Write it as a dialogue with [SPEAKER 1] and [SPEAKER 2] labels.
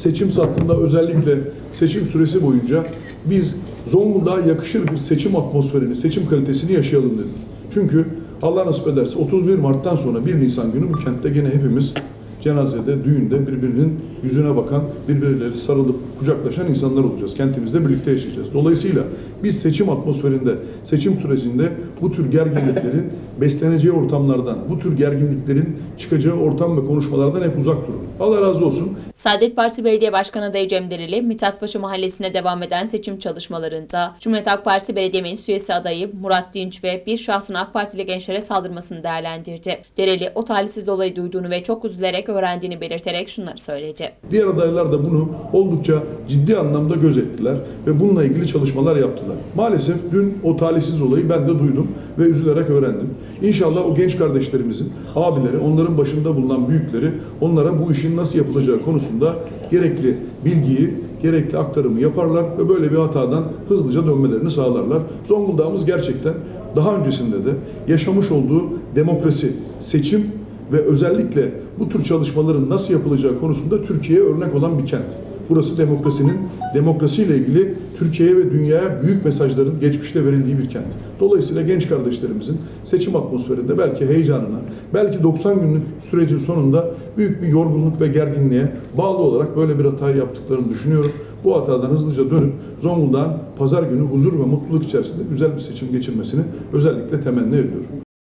[SPEAKER 1] seçim saatinde özellikle seçim süresi boyunca biz Zonguldak'a yakışır bir seçim atmosferini, seçim kalitesini yaşayalım dedik. Çünkü Allah nasip ederse 31 Mart'tan sonra 1 Nisan günü bu kentte gene hepimiz cenazede, düğünde birbirinin yüzüne bakan, birbirleriyle sarılıp kucaklaşan insanlar olacağız. Kentimizde birlikte yaşayacağız. Dolayısıyla biz seçim atmosferinde, seçim sürecinde bu tür gerginliklerin besleneceği ortamlardan, bu tür gerginliklerin çıkacağı ortam ve konuşmalardan hep uzak durun. Allah razı olsun.
[SPEAKER 2] Saadet Partisi Belediye Başkanı adayı Cem Dereli, Mithatpaşa Mahallesi'nde devam eden seçim çalışmalarında Cumhuriyet Halk Partisi Belediye Meclis Üyesi adayı Murat Dinç ve bir şahsın AK Partili gençlere saldırmasını değerlendirdi. Dereli, o talihsiz olayı duyduğunu ve çok üzülerek öğrendiğini belirterek şunları söyledi.
[SPEAKER 1] Diğer adaylar da bunu oldukça ciddi anlamda gözettiler ve bununla ilgili çalışmalar yaptılar. Maalesef dün o talihsiz olayı ben de duydum ve üzülerek öğrendim. İnşallah o genç kardeşlerimizin abileri, onların başında bulunan büyükleri onlara bu işin nasıl yapılacağı konusunda gerekli bilgiyi, gerekli aktarımı yaparlar ve böyle bir hatadan hızlıca dönmelerini sağlarlar. Zonguldak'ımız gerçekten daha öncesinde de yaşamış olduğu demokrasi, seçim ve özellikle bu tür çalışmaların nasıl yapılacağı konusunda Türkiye'ye örnek olan bir kent. Burası demokrasinin, demokrasiyle ilgili Türkiye'ye ve dünyaya büyük mesajların geçmişte verildiği bir kent. Dolayısıyla genç kardeşlerimizin seçim atmosferinde belki heyecanına, belki 90 günlük sürecin sonunda büyük bir yorgunluk ve gerginliğe bağlı olarak böyle bir hatayı yaptıklarını düşünüyorum. Bu hatadan hızlıca dönüp Zonguldak'ın pazar günü huzur ve mutluluk içerisinde güzel bir seçim geçirmesini özellikle temenni ediyorum.